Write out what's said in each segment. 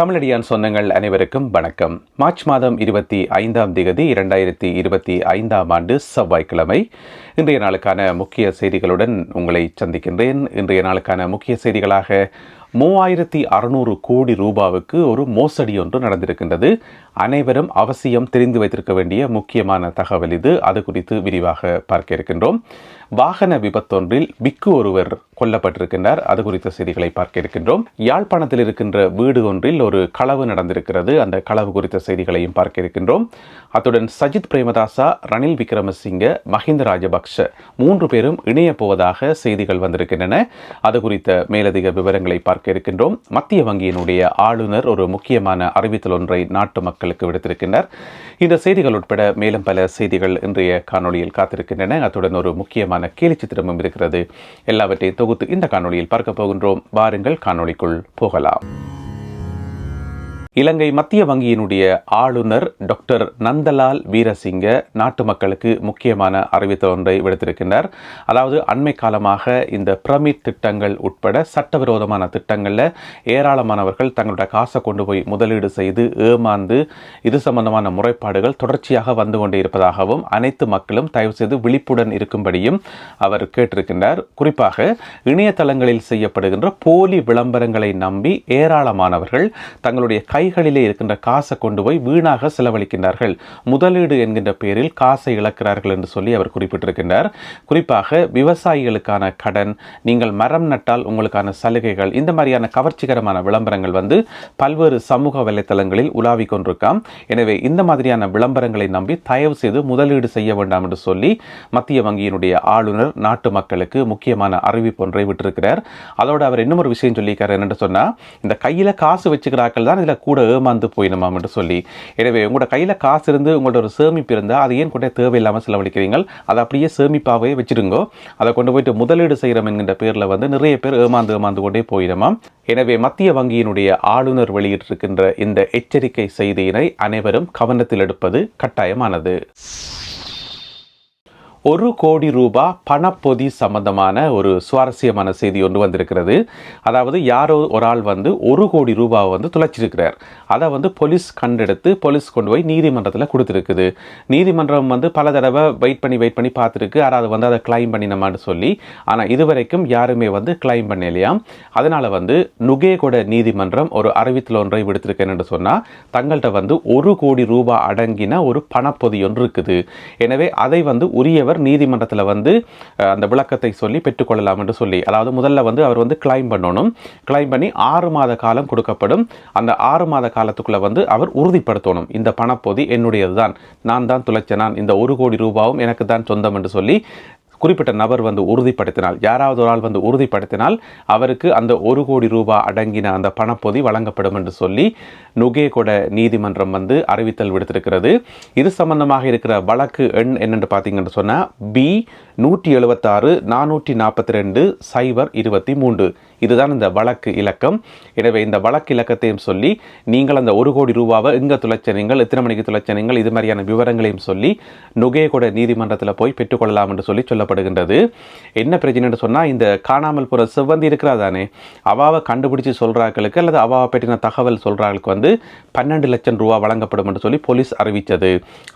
தமிழடியான் சொந்தங்கள் அனைவருக்கும் வணக்கம். மார்ச் மாதம் இருபத்தி ஐந்தாம் திகதி இரண்டாயிரத்தி இருபத்தி ஐந்தாம் ஆண்டு செவ்வாய்க்கிழமை. இன்றைய நாளுக்கான முக்கிய செய்திகளுடன் உங்களை சந்திக்கின்றேன். இன்றைய நாளுக்கான முக்கிய செய்திகளாக மூவாயிரத்தி அறுநூறு கோடி ரூபாவுக்கு ஒரு மோசடி ஒன்று நடந்திருக்கின்றது. அனைவரும் அவசியம் தெரிந்து வைத்திருக்க வேண்டிய முக்கியமான தகவல் இது. அது குறித்து விரிவாக பார்க்க இருக்கின்றோம். வாகன விபத்தொன்றில் பிக்கு ஒருவர் கொல்லப்பட்டிருக்கின்றார். அது குறித்த செய்திகளை பார்க்க இருக்கின்றோம். யாழ்ப்பாணத்தில் இருக்கின்ற வீடு ஒன்றில் ஒரு களவு நடந்திருக்கிறது. அந்த களவு குறித்த செய்திகளையும் பார்க்க இருக்கின்றோம். அத்துடன் சஜித் பிரேமதாசா ரணில் விக்ரமசிங்க மஹிந்த ராஜபக்ஷ மூன்று பேரும் இணைய போவதாக செய்திகள் வந்திருக்கின்றன. அது குறித்த மேலதிக விவரங்களை பார்க்க இருக்கின்றோம். மத்திய வங்கியினுடைய ஆளுநர் ஒரு முக்கியமான அறிவித்தல் ஒன்றை நாட்டு மக்களுக்கு விடுத்திருக்கின்றார். இந்த செய்திகள் உட்பட மேலும் பல செய்திகள் இன்றைய காணொளியில் காத்திருக்கின்றன. அத்துடன் ஒரு முக்கியமான கேலி சித்திரமும் இருக்கிறது. எல்லாவற்றையும் தொகுத்து இந்த காணொளியில் பார்க்க போகின்றோம். வாருங்கள் காணொளிக்குள் போகலாம். இலங்கை மத்திய வங்கியினுடைய ஆளுநர் டாக்டர் நந்தலால் வீரசிங்க நாட்டு மக்களுக்கு முக்கியமான அறிவித்த ஒன்றை விடுத்திருக்கின்றார். அதாவது அண்மை காலமாக இந்த பிரமிட் திட்டங்கள் உட்பட சட்டவிரோதமான திட்டங்களில் ஏராளமானவர்கள் தங்களுடைய காசை கொண்டு போய் முதலீடு செய்து ஏமாந்து இது சம்பந்தமான முறைப்பாடுகள் தொடர்ச்சியாக வந்து கொண்டே இருப்பதாகவும் அனைத்து மக்களும் தயவு செய்து விழிப்புடன் இருக்கும்படியும் அவர் கேட்டிருக்கின்றார். குறிப்பாக இணையதளங்களில் செய்யப்படுகின்ற போலி விளம்பரங்களை நம்பி ஏராளமானவர்கள் தங்களுடைய கைகளிலே இருக்கின்ற காசை கொண்டு போய் வீணாக செலவழிக்கின்றார்கள். முதலீடு என்கின்ற பெயரில் காசை இழக்கிறார்கள் என்று சொல்லி அவர் குறிப்பிட்டிருக்கின்றார். குறிப்பாக விவசாயிகளுக்கான கடன் நீங்கள் மரம் நட்டால் உங்களுக்கான சலுகைகள் இந்த மாதிரியான கவர்ச்சிகரமான விளம்பரங்கள் வந்து பல்வேறு சமூக வலைத்தளங்களில் உலாவிக் கொண்டிருக்காம். எனவே இந்த மாதிரியான விளம்பரங்களை நம்பி தயவு செய்து முதலீடு செய்ய வேண்டாம் என்று சொல்லி மத்திய வங்கியினுடைய ஆளுநர் நாட்டு மக்களுக்கு முக்கியமான அறிவிப்பு ஒன்றை விட்டிருக்கிறார். அதோடு அவர் இன்னும் ஒரு விஷயம் சொல்லியிருக்காரு என்னென்று சொன்னால் இந்த கையில் காசு வச்சுக்கிறாக்கள் தான் இதில் கூட ஏமாந்து போயிடுமாம் என்று சொல்லி எனவே உங்களோட கையில் காசு இருந்து உங்களோட ஒரு சேமிப்பு இருந்தால் அதை ஏன் கொண்டே தேவையில்லாமல் செலவழிக்கிறீங்க அதை அப்படியே சேமிப்பாகவே வச்சிருங்கோ. அதை கொண்டு போயிட்டு முதலீடு செய்கிறோம் என்கின்ற பேரில் வந்து நிறைய பேர் ஏமாந்து ஏமாந்து கொண்டே போயிடுமாம் எனவே மத்திய வங்கியினுடைய ஆளுநர் வெளியிட்டிருக்கின்ற இந்த எச்சரிக்கை செய்தியினை அனைவரும் கவனத்தில் எடுப்பது கட்டாயமானது. ஒரு கோடி ரூபா பணப்பொதி சம்பந்தமான ஒரு சுவாரஸ்யமான செய்தி ஒன்று வந்திருக்கிறது. அதாவது யாரோ ஒரு ஆள் வந்து ஒரு கோடி ரூபாவை வந்து துளைச்சிருக்கிறார். அதை வந்து போலீஸ் கண்டெடுத்து போலீஸ் கொண்டு போய் நீதிமன்றத்தில் கொடுத்துருக்குது. நீதிமன்றம் வந்து பல தடவை வெயிட் பண்ணி வெயிட் பண்ணி பார்த்துருக்கு. யாராவது வந்து அதை கிளைம் பண்ணினமான்னு சொல்லி. ஆனால் இதுவரைக்கும் யாருமே வந்து கிளைம் பண்ணலையாம். அதனால் வந்து நுகேகொட நீதிமன்றம் ஒரு அறிவித்தல் ஒன்றை விடுத்திருக்கேன் என்று சொன்னால் தங்கள்கிட்ட வந்து ஒரு கோடி ரூபாய் அடங்கின ஒரு பணப்பொதி ஒன்று இருக்குது. எனவே அதை வந்து உரியவர் அவர் நீதிமன்றத்தில் வந்து அந்த விளக்கத்தை சொல்லி பெற்றுக்கொள்ளலாம் என்று சொல்லி அதாவது முதல்ல வந்து அவர் வந்து கிளைம் பண்ணணும். கிளைம் பண்ணி ஆறு மாத காலம் கொடுக்கப்படும். அந்த ஆறு மாத காலத்துக்குள்ளே வந்து அவர் உறுதிப்படுத்தணும். இந்த பணப்பொதி என்னுடையது தான் நான் தான் துளைச்சனான். இந்த ஒரு கோடி ரூபாவும் எனக்கு தான் சொந்தம் என்று சொல்லி குறிப்பிட்ட நபர் வந்து உறுதிப்படுத்தினால் யாராவது ஒரு ஆள் வந்து உறுதிப்படுத்தினால் அவருக்கு அந்த ஒரு கோடி ரூபாய் அடங்கின அந்த பணப்பொதி வழங்கப்படும் என்று சொல்லி நுகேகொட நீதிமன்றம் வந்து அறிவித்தல் விடுத்திருக்கிறது. இது சம்பந்தமாக இருக்கிற வழக்கு எண் என்னென்று பார்த்தீங்கன்னு சொன்னால் பி நூற்றி எழுபத்தாறு நானூற்றி நாற்பத்தி ரெண்டு சைபர் இருபத்தி மூன்று இதுதான் இந்த வழக்கு இலக்கம். எனவே இந்த வழக்கு இலக்கத்தையும் சொல்லி நீங்கள் அந்த ஒரு கோடி ரூபாவை எங்கே துளைச்சனீங்கள் எத்தனை மணிக்கு துளைச்சனீங்கள் இது மாதிரியான விவரங்களையும் சொல்லி நுகேகொட நீதிமன்றத்தில் போய் பெற்றுக்கொள்ளலாம் என்று சொல்லி சொல்லப்படுகின்றது. என்ன பிரச்சனைன்னு சொன்னால் இந்த காணாமல் போகிற செவ்வந்தி இருக்கிறா தானே அவாவை கண்டுபிடிச்சி சொல்கிறார்களுக்கு அல்லது அவாவை பற்றின தகவல் சொல்கிறார்களுக்கு வந்து பன்னெண்டு லட்சம் ரூபா வழங்கப்படும் என்று சொல்லி போலீஸ் அறிவித்தது.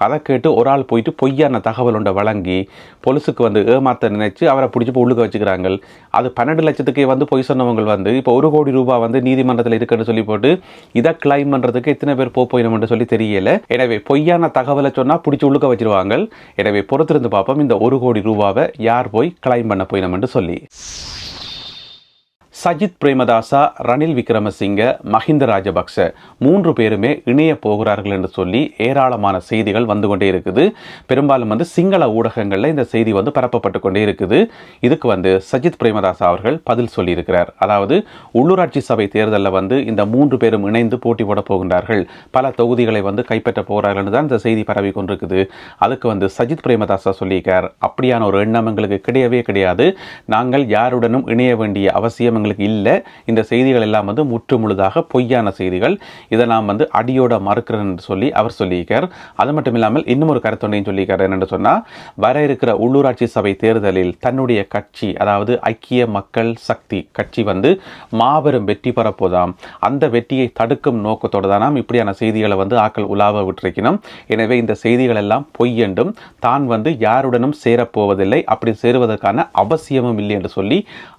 அதை கேட்டு ஒரு ஆள் போயிட்டு பொய்யான தகவல் ஒன்றை வழங்கி போலீஸுக்கு வந்து ஏமாத்த நினைச்சு அவரை பிடிச்சி உள்ளுக்க வச்சுக்கிறாங்க அது பன்னெண்டு லட்சத்துக்கே வந்து பொய் சொன்னவங்க வந்து இப்போ ஒரு கோடி ரூபாய் வந்து நீதிமன்றத்தில் இருக்குன்னு சொல்லி போட்டு இதை கிளைம் பண்ணுறதுக்கு எத்தனை பேர் போயிடும் சொல்லி தெரியல. எனவே பொய்யான தகவலை சொன்னால் பிடிச்சி உள்ளுக்க வச்சிருவாங்க எனவே பொறுத்திருந்து பார்ப்போம் இந்த ஒரு கோடி ரூபாவை யார் போய் கிளைம் பண்ண போயிடும் என்று சொல்லி. சஜித் பிரேமதாசா ரணில் விக்ரமசிங்க மஹிந்த ராஜபக்ச மூன்று பேருமே இணைய போகிறார்கள் என்று சொல்லி ஏராளமான செய்திகள் வந்து கொண்டே இருக்குது. பெரும்பாலும் வந்து சிங்கள ஊடகங்களில் இந்த செய்தி வந்து பரப்பப்பட்டு கொண்டே இருக்குது. இதுக்கு வந்து சஜித் பிரேமதாசா அவர்கள் பதில் சொல்லியிருக்கிறார். அதாவது உள்ளூராட்சி சபை தேர்தலில் வந்து இந்த மூன்று பேரும் இணைந்து போட்டி போட போகின்றார்கள். பல தொகுதிகளை வந்து கைப்பற்ற போகிறார்கள் தான் இந்த செய்தி பரவி கொண்டிருக்குது. அதுக்கு வந்து சஜித் பிரேமதாசா சொல்லியிருக்கார். அப்படியான ஒரு எண்ணம் எங்களுக்கு கிடையவே கிடையாது. நாங்கள் யாருடனும் இணைய வேண்டிய அவசியம் எங்களுக்கு எங்களுக்கு இல்லை. இந்த செய்திகள் எல்லாம் வந்து முற்று முழுதாக பொய்யான செய்திகள். இதை நாம் வந்து அடியோட மறுக்கிறேன் என்று சொல்லி அவர் சொல்லியிருக்கார். அது மட்டும் இல்லாமல் இன்னும் ஒரு கருத்தொண்டையும் சொல்லியிருக்கார். என்னென்று சொன்னால் வர இருக்கிற உள்ளூராட்சி சபை தேர்தலில் தன்னுடைய கட்சி அதாவது ஐக்கிய மக்கள் சக்தி கட்சி வந்து மாபெரும் வெற்றி பெறப்போதாம். அந்த வெற்றியை தடுக்கும் நோக்கத்தோடு தான் நாம் இப்படியான செய்திகளை வந்து ஆக்கள் உலாவ விட்டிருக்கணும். எனவே இந்த செய்திகள் எல்லாம் பொய் என்றும் தான் வந்து யாருடனும் சேரப்போவதில்லை. அப்படி சேருவதற்கான அவசியமும் இல்லை என்று சொல்லி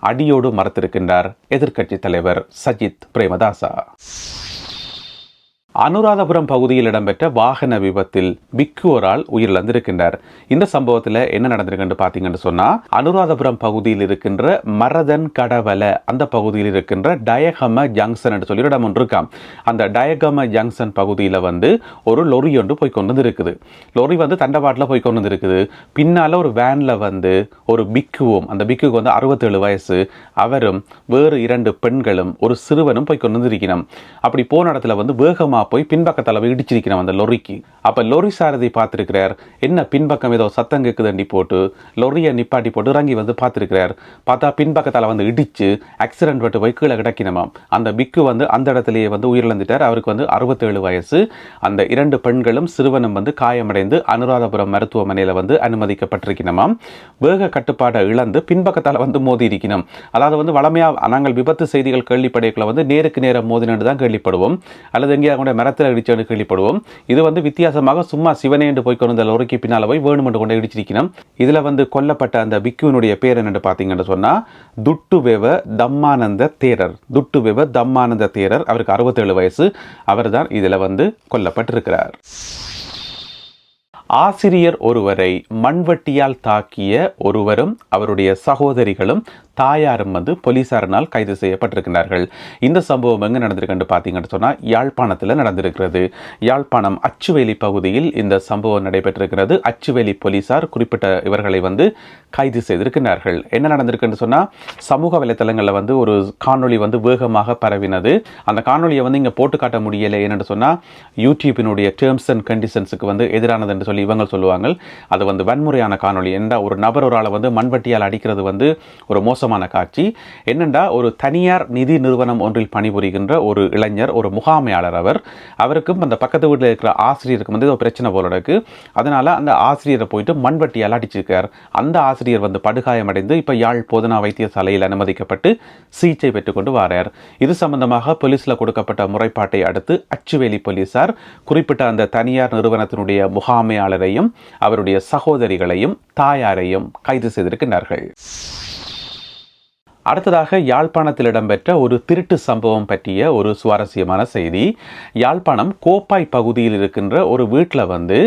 அடியோடு மறுத்திருக்கின்றார். எதிர்க்கட்சி தலைவர் சஜித் பிரேமதாசா. அனுராதபுரம் பகுதியில் இடம்பெற்ற வாகன விபத்தில் பிக்கு ஒரு ஆள் உயிரிழந்திருக்கின்றார். இந்த சம்பவத்தில் என்ன நடந்திருக்குன்னு பார்த்தீங்கன்னு சொன்னால் அனுராதபுரம் பகுதியில் இருக்கின்ற மரதன் கடவல அந்த பகுதியில் இருக்கின்ற டயகம ஜங்ஷன் என்று சொல்லி இடம் ஒன்று இருக்காம். அந்த டயகம ஜங்ஷன் பகுதியில் வந்து ஒரு லொரி ஒன்று போய் கொண்டு வந்து இருக்குது லொரி வந்து தண்டவாட்டில் போய் கொண்டு வந்து இருக்குது பின்னால் ஒரு வேனில் வந்து ஒரு பிக்குவும் அந்த பிக்குக்கு வந்து அறுபத்தேழு வயசு அவரும் வேறு இரண்டு பெண்களும் ஒரு சிறுவனும் போய் கொண்டு வந்திருக்கணும். அப்படி போன இடத்துல வந்து வேகமாக போய் பின்பக்கத்தில் போய் இடிச்சிருக்கிறோம் அந்த லொரிக்கு அப்போ லொரி சாரதி பார்த்துருக்கிறார். என்ன பின்பக்கம் ஏதோ சத்தம் கேட்குதண்டி போட்டு லொரியை நிப்பாட்டி போட்டு இறங்கி வந்து பார்த்துருக்கிறார். பார்த்தா பின்பக்கத்தில் வந்து இடித்து ஆக்சிடென்ட் பட்டு போய் கீழே கிடக்கினமாம் அந்த பிக்கு வந்து அந்த இடத்துலையே வந்து உயிரிழந்துட்டார். அவருக்கு வந்து அறுபத்தேழு வயசு. அந்த இரண்டு பெண்களும் சிறுவனும் வந்து காயமடைந்து அனுராதபுரம் மருத்துவமனையில் வந்து அனுமதிக்கப்பட்டிருக்கணுமாம் வேக கட்டுப்பாடை இழந்து பின்பக்கத்தால் வந்து மோதி இருக்கணும் அதாவது வந்து வளமையாக நாங்கள் விபத்து செய்திகள் கேள்விப்படைகளை வந்து நேருக்கு நேரம் மோதினு தான் கேள்விப்படுவோம். அல்லது எங்கேயா கூட மரத்தில் இடிச்சோன்னு கேள்விப்படுவோம் இது வந்து வித்தியாசமாக சும்மா சிவனே என்று போய் கொண்டு லொரிக்கு பின்னால் போய் வேணுமென்று கொண்டு இடிச்சிருக்கணும். இதில் வந்து கொல்லப்பட்ட அந்த பிக்குவினுடைய பேர் என்னென்று பார்த்தீங்கன்னு சொன்னால் துட்டுவேவ தம்மானந்த தேரர். துட்டுவேவ தம்மானந்த தேரர். அவருக்கு அறுபத்தேழு வயசு. அவர் தான் இதில் வந்து கொல்லப்பட்டிருக்கிறார். ஆசிரியர் ஒருவரை மண்வெட்டியால் தாக்கிய ஒருவரும் அவருடைய சகோதரிகளும் தாயாரும் வந்து போலீசாரினால் கைது செய்யப்பட்டிருக்கிறார்கள். இந்த சம்பவம் எங்கே நடந்திருக்குன்னு பார்த்தீங்கன்னு சொன்னால் யாழ்ப்பாணத்தில் நடந்திருக்கிறது. யாழ்ப்பாணம் அச்சுவேலி பகுதியில் இந்த சம்பவம் நடைபெற்றிருக்கிறது. அச்சுவேலி போலீசார் குறிப்பிட்ட இவர்களை வந்து கைது செய்திருக்கிறார்கள். என்ன நடந்திருக்குன்னு சொன்னால் சமூக வலைத்தளங்களில் வந்து ஒரு காணொளி வந்து வேகமாக பரவினது. அந்த காணொலியை வந்து இங்கே போட்டு காட்ட முடியலை. என்னென்னு சொன்னால் யூடியூப்பினுடைய டேர்ம்ஸ் அண்ட் கண்டிஷன்ஸுக்கு வந்து எதிரானது என்று சொல்லி இவங்க சொல்லுவாங்க அது வந்து வன்முறையான காணொளி என்ற ஒரு நபர் ஒரு ஆளை வந்து மண்வட்டியால் அடிக்கிறது வந்து ஒரு மோசமான காட்சி. என்னென்னா ஒரு தனியார் நிதி நிறுவனம் ஒன்றில் பணிபுரிகின்ற ஒரு இளைஞர் ஒரு முகாமையாளர் அவர். அவருக்கும் அந்த பக்கத்து வீட்டில் இருக்கிற ஆசிரியருக்கு வந்து பிரச்சனை போல இருக்கு அதனால அந்த ஆசிரியரை போயிட்டு மண்வட்டியால் அடிச்சிருக்கார். அந்த ஆசிரியர் வந்து படுகாயமடைந்து இப்போ யாழ் போதனா வைத்தியசாலையில் அனுமதிக்கப்பட்டு சிகிச்சை பெற்றுக்கொண்டு வாரார். இது சம்பந்தமாக போலீஸில் கொடுக்கப்பட்ட முறைப்பாட்டை அடுத்து அச்சுவேலி போலீசார் குறிப்பிட்ட அந்த தனியார் நிறுவனத்தினுடைய பணியாளரையும் அவருடைய சகோதரிகளையும் தாயாரையும் கைது செய்திருக்கிறார்கள் அடுத்ததாக யாழ்ப்பாணத்தில் இடம்பெற்ற ஒரு திருட்டு சம்பவம் பற்றிய ஒரு சுவாரஸ்யமான செய்தி. யாழ்ப்பாணம் கோப்பாய் பகுதியில் இருக்கின்ற ஒரு வீட்டில் வந்து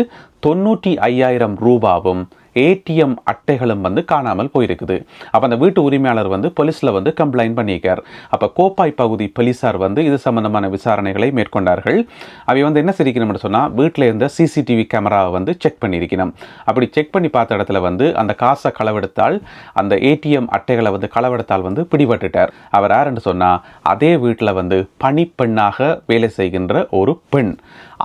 தொண்ணூற்றி ஐயாயிரம் ரூபாவும் ஏடிஎம் அட்டைகளும் வந்து காணாமல் போயிருக்குது. அப்போ அந்த வீட்டு உரிமையாளர் வந்து போலீஸில் வந்து கம்ப்ளைண்ட் பண்ணியிருக்கார். அப்போ கோப்பாய் பகுதி போலீஸார் வந்து இது சம்பந்தமான விசாரணைகளை மேற்கொண்டார்கள். அவை வந்து என்ன சிரிக்கணும்னு சொன்னால் வீட்டில் இருந்த சிசிடிவி கேமராவை வந்து செக் பண்ணியிருக்கணும். அப்படி செக் பண்ணி பார்த்த இடத்துல வந்து அந்த காசை களவெடுத்தால் அந்த ஏடிஎம் அட்டைகளை வந்து களவெடுத்தால் வந்து பிடிபட்டுட்டார். அவர் யாருன்னு சொன்னால் அதே வீட்டில் வந்து பணிப்பெண்ணாக வேலை செய்கின்ற ஒரு பெண்.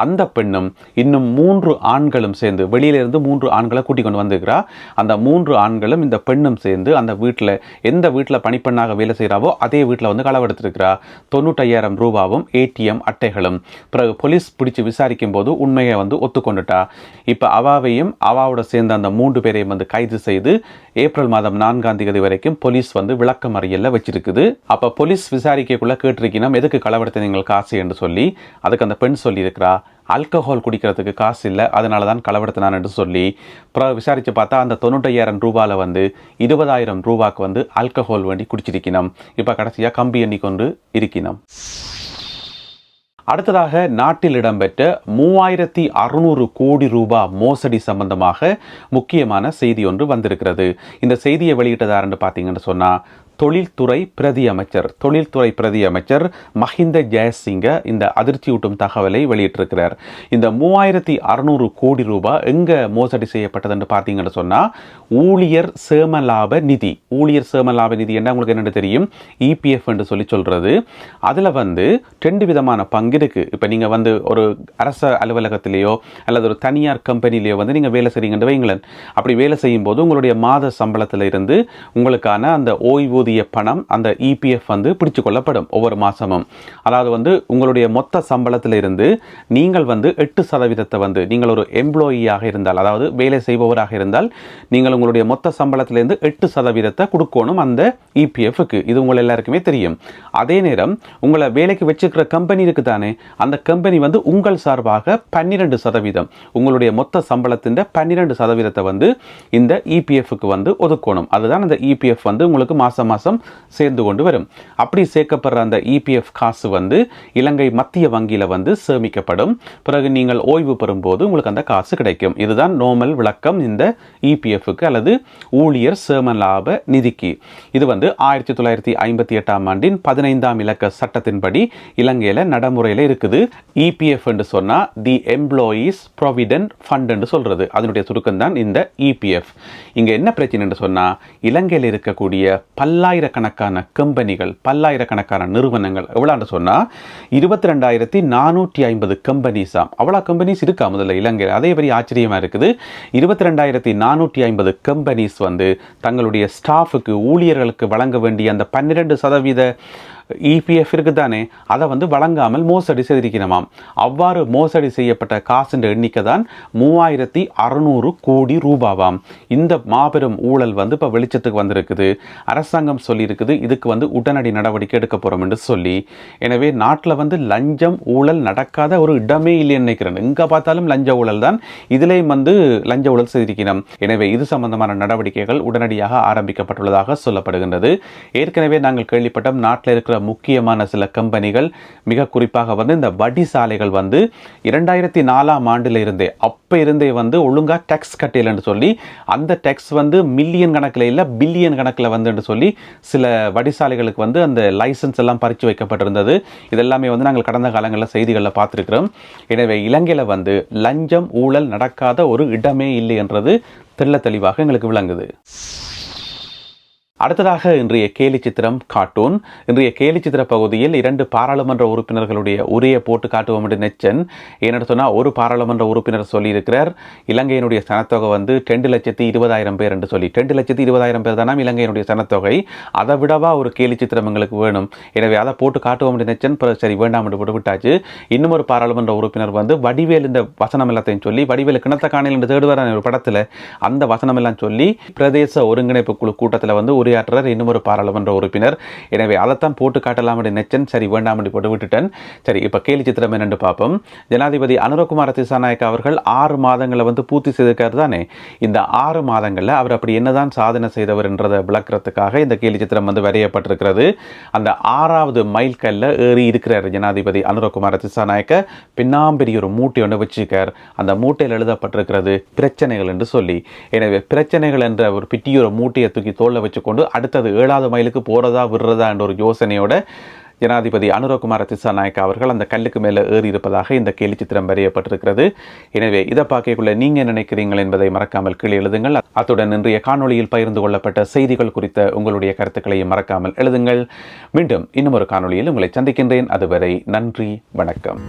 அந்த பெண்ணும் இன்னும் மூன்று ஆண்களும் சேர்ந்து வெளியிலிருந்து மூன்று ஆண்களை கூட்டிக் கொண்டு வந்திருக்கிறா. அந்த மூன்று ஆண்களும் இந்த பெண்ணும் சேர்ந்து அந்த வீட்டில் எந்த வீட்டில் பணிப்பெண்ணாக வேலை செய்கிறாவோ அதே வீட்டில் வந்து களவெடுத்திருக்கிறா தொண்ணூற்றையாயிரம் ரூபாவும் ஏடிஎம் அட்டைகளும். பிறகு போலீஸ் பிடிச்சு விசாரிக்கும் போது உண்மையை வந்து ஒத்துக்கொண்டுட்டா. இப்போ அவாவையும் அவாவோட சேர்ந்த அந்த மூன்று பேரையும் வந்து கைது செய்து ஏப்ரல் மாதம் நான்காம் தேதி வரைக்கும் போலீஸ் வந்து விளக்கம் அறியலில் வச்சிருக்குது. அப்போ போலீஸ் விசாரிக்கக்குள்ளே கேட்டிருக்கீங்கன்னா எதுக்கு களவெடுத்தீங்க காசு என்று சொல்லி அதுக்கு அந்த பெண் சொல்லியிருக்கிறா. ஆல்கஹால் குடிக்கிறதுக்கு காசு இல்லை அதனால தான் களவெடுத்தினான் என்று சொல்லி அப்புறம் விசாரித்து பார்த்தா அந்த தொண்ணூற்றையாயிரம் ரூபாயில் வந்து இருபதாயிரம் ரூபாய்க்கு வந்து ஆல்கஹால் வேண்டி குடிச்சிருக்கணும் இப்போ கடைசியாக கம்பி எண்ணி கொண்டு இருக்கணும் அடுத்ததாக நாட்டில் இடம்பெற்ற மூவாயிரத்தி அறுநூறு கோடி ரூபாய் மோசடி சம்பந்தமாக முக்கியமான செய்தி ஒன்று வந்திருக்கிறது. இந்த செய்தியை வெளியிட்டதாருன்னு பார்த்தீங்கன்னு சொன்னால் தொழில்துறை பிரதி அமைச்சர். தொழில்துறை பிரதி அமைச்சர் மஹிந்த ஜெயசிங்க இந்த அதிர்ச்சியூட்டும் தகவலை வெளியிட்டிருக்கிறார். இந்த மூவாயிரத்தி அறுநூறு கோடி ரூபாய் எங்கே மோசடி செய்யப்பட்டதுன்னு பார்த்தீங்கன்னு சொன்னால் ஊழியர் சேமலாப நிதி. ஊழியர் சேமலாப நிதி என்ன உங்களுக்கு என்னென்னு தெரியும்? இபிஎஃப் என்று சொல்லி சொல்கிறது அதில் வந்து ரெண்டு விதமான பங்கு இருக்குது இப்போ நீங்கள் வந்து ஒரு அரச அலுவலகத்திலேயோ அல்லது ஒரு தனியார் கம்பெனிலேயோ வந்து நீங்கள் வேலை செய்கிறீங்கன்னு வைங்களேன். அப்படி வேலை செய்யும்போது உங்களுடைய மாத சம்பளத்தில் இருந்து உங்களுக்கான அந்த ஓய்வு ஓய்வூதிய பணம் அந்த இபிஎஃப் வந்து பிடிச்சு கொள்ளப்படும் ஒவ்வொரு மாதமும் அதாவது வந்து உங்களுடைய மொத்த சம்பளத்திலிருந்து நீங்கள் வந்து எட்டு சதவீதத்தை வந்து நீங்கள் ஒரு எம்ப்ளாயியாக இருந்தால் அதாவது வேலை செய்பவராக இருந்தால் நீங்கள் உங்களுடைய மொத்த சம்பளத்திலிருந்து எட்டு சதவீதத்தை கொடுக்கணும் அந்த இபிஎஃப்க்கு இது உங்கள் எல்லாருக்குமே தெரியும். அதே நேரம் உங்களை வேலைக்கு வச்சுக்கிற கம்பெனி இருக்குது தானே அந்த கம்பெனி வந்து உங்கள் சார்பாக பன்னிரெண்டு சதவீதம் உங்களுடைய மொத்த சம்பளத்தின் பன்னிரெண்டு சதவீதத்தை வந்து இந்த இபிஎஃப்க்கு வந்து ஒதுக்கணும். அதுதான் அந்த இபிஎஃப் வந்து உங்களுக்கு மாதம் மாதம் சேர்ந்து கொண்டு வரும். அப்படி சேர்க்கப்படுற அந்த இபிஎஃப் காசு வந்து இலங்கை மத்திய வங்கியில் வந்து சேமிக்கப்படும். பிறகு நீங்கள் ஓய்வு பெறும்போது உங்களுக்கு அந்த காசு கிடைக்கும். இதுதான் நோமல் விளக்கம் இந்த இபிஎஃப்க்கு அல்லது ஊழியர் சேம லாப நிதிக்கு. இது வந்து ஆயிரத்தி தொள்ளாயிரத்தி ஐம்பத்தி எட்டாம் ஆண்டின் பதினைந்தாம் இலக்க சட்டத்தின்படி இலங்கையில் நடைமுறையில் இருக்குது. இபிஎஃப் என்று சொன்னால் தி எம்ப்ளாயீஸ் ப்ரொவிடென்ட் ஃபண்ட் என்று சொல்றது. அதனுடைய சுருக்கம் தான் இந்த இபிஎஃப் இங்கே என்ன பிரச்சனைன்னு சொன்னால் இலங்கையில் இருக்கக்கூடிய பல்ல பல்லாயிரக்கணக்கான கம்பெனிகள் பல்லாயிரக்கணக்கான நிறுவனங்கள். எவ்வளோன்னு சொன்னால் இருபத்தி ரெண்டாயிரத்தி நானூற்றி ஐம்பது கம்பெனிஸாம் அவ்வளோ கம்பெனிஸ் இருக்கா முதல்ல இலங்கையில்? அதே பெரிய ஆச்சரியமாக இருக்குது. இருபத்தி ரெண்டாயிரத்தி நானூற்றி ஐம்பது கம்பெனிஸ் வந்து தங்களுடைய ஸ்டாஃபுக்கு ஊழியர்களுக்கு வழங்க வேண்டிய அந்த பன்னிரெண்டு சதவீத இபிஎஃப் இருக்குது தானே அதை வந்து வழங்காமல் மோசடி செய்திருக்கிறோமாம். அவ்வாறு மோசடி செய்யப்பட்ட காசின் எண்ணிக்கை தான் மூவாயிரத்தி அறுநூறு கோடி ரூபாவாம். இந்த மாபெரும் ஊழல் வந்து இப்போ வெளிச்சத்துக்கு வந்திருக்குது. அரசாங்கம் சொல்லியிருக்குது இதுக்கு வந்து உடனடி நடவடிக்கை எடுக்க போகிறோம் என்று சொல்லி. எனவே நாட்டில் வந்து லஞ்சம் ஊழல் நடக்காத ஒரு இடமே இல்லைன்னு நினைக்கிறேன். எங்கே பார்த்தாலும் லஞ்ச ஊழல் தான். இதிலேயும் வந்து லஞ்ச ஊழல் செய்திருக்கிறோம். எனவே இது சம்பந்தமான நடவடிக்கைகள் உடனடியாக ஆரம்பிக்கப்பட்டுள்ளதாக சொல்லப்படுகின்றது. ஏற்கனவே நாங்கள் கேள்விப்பட்டோம் நாட்டில் இருக்கிற முக்கியமான சில கம்பெனிகள் மிக குறிப்பாக வந்து இந்த வடி சாலைகள் வந்து இரண்டாயிரத்தி நாலாம் ஆண்டில் இருந்தே அப்போ இருந்தே வந்து ஒழுங்காக டேக்ஸ் கட்டியலன்னு சொல்லி அந்த டேக்ஸ் வந்து மில்லியன் கணக்கில் இல்லை பில்லியன் கணக்கில் வந்துன்னு சொல்லி சில வடிசாலைகளுக்கு வந்து அந்த லைசன்ஸ் எல்லாம் பறித்து வைக்கப்பட்டிருந்தது. இதெல்லாமே வந்து நாங்கள் கடந்த காலங்களில் செய்திகளில் பார்த்துருக்கிறோம். எனவே இலங்கையில் வந்து லஞ்சம் ஊழல் நடக்காத ஒரு இடமே இல்லை என்றது தெள்ள தெளிவாக எங்களுக்கு விளங்குது. அடுத்ததாக இன்றைய கேலி சித்திரம் கார்ட்டூன். இன்றைய கேலி சித்திர பகுதியில் இரண்டு பாராளுமன்ற உறுப்பினர்களுடைய உரையை போட்டு காட்டுவோம் என்று நெச்சன். ஏன்னு சொன்னால் ஒரு பாராளுமன்ற உறுப்பினர் சொல்லியிருக்கிறார் இலங்கையினுடைய சனத்தொகை வந்து ரெண்டு லட்சத்தி இருபதாயிரம் பேர் என்று சொல்லி. ரெண்டு லட்சத்தி இருபதாயிரம் பேர் தானே இலங்கையினுடைய சனத்தொகை. அதை விடவா ஒரு கேலி சித்திரம் எங்களுக்கு வேணும். எனவே அதை போட்டு காட்டுவோம் என்று நெச்சன். பிறகு சரி வேண்டாம் என்று போட்டு விட்டாச்சு இன்னும் ஒரு பாராளுமன்ற உறுப்பினர் வந்து வடிவேல் இந்த வசனம் எல்லாத்தையும் சொல்லி வடிவேல் கிணத்த காணில் என்று தேடுவார் ஒரு படத்தில் அந்த வசனம் எல்லாம் சொல்லி பிரதேச ஒருங்கிணைப்பு குழு கூட்டத்தில் வந்து உரையாற்றுறார். இன்னும் ஒரு பாராளுமன்ற உறுப்பினர். எனவே அதைத்தான் போட்டு காட்டலாம் என்று நெச்சன் சரி வேண்டாம் என்று போட்டு விட்டுட்டேன். சரி இப்போ கேலி சித்திரம் என்னென்று பார்ப்போம். ஜனாதிபதி அனுரகுமார திசாநாயக் அவர்கள் ஆறு மாதங்களை வந்து பூர்த்தி செய்திருக்காரு தானே? இந்த ஆறு மாதங்களில் அவர் அப்படி என்னதான் சாதனை செய்தவர் என்றதை விளக்கிறதுக்காக இந்த கேலி சித்திரம் வந்து வரையப்பட்டிருக்கிறது. அந்த ஆறாவது மைல் கல்ல ஏறி இருக்கிறார் ஜனாதிபதி அனுரகுமார திசாநாயக்க. பின்னாம்பெரிய ஒரு மூட்டை ஒன்று வச்சிருக்கார். அந்த மூட்டையில் எழுதப்பட்டிருக்கிறது பிரச்சனைகள் என்று சொல்லி. எனவே பிரச்சனைகள் என்ற ஒரு பிட்டியோட மூட்டையை தூக்கி தோல்ல கொண்டு அடுத்தது ஏழாவது மைலுக்கு போகிறதா விடுறதா என்ற ஒரு யோசனையோட ஜனாதிபதி அனுரகுமார திசாநாயக் அவர்கள் அந்த கல்லுக்கு மேலே ஏறி இருப்பதாக இந்த கேலி சித்திரம் வரையப்பட்டிருக்கிறது. எனவே இதை பார்க்கக்குள்ள நீங்க என்ன நினைக்கிறீங்கள் என்பதை மறக்காமல் கீழே எழுதுங்கள். அத்துடன் இன்றைய காணொளியில் பகிர்ந்து கொள்ளப்பட்ட செய்திகள் குறித்த உங்களுடைய கருத்துக்களையும் மறக்காமல் எழுதுங்கள். மீண்டும் இன்னும் ஒரு காணொளியில் உங்களை சந்திக்கின்றேன். அதுவரை நன்றி வணக்கம்.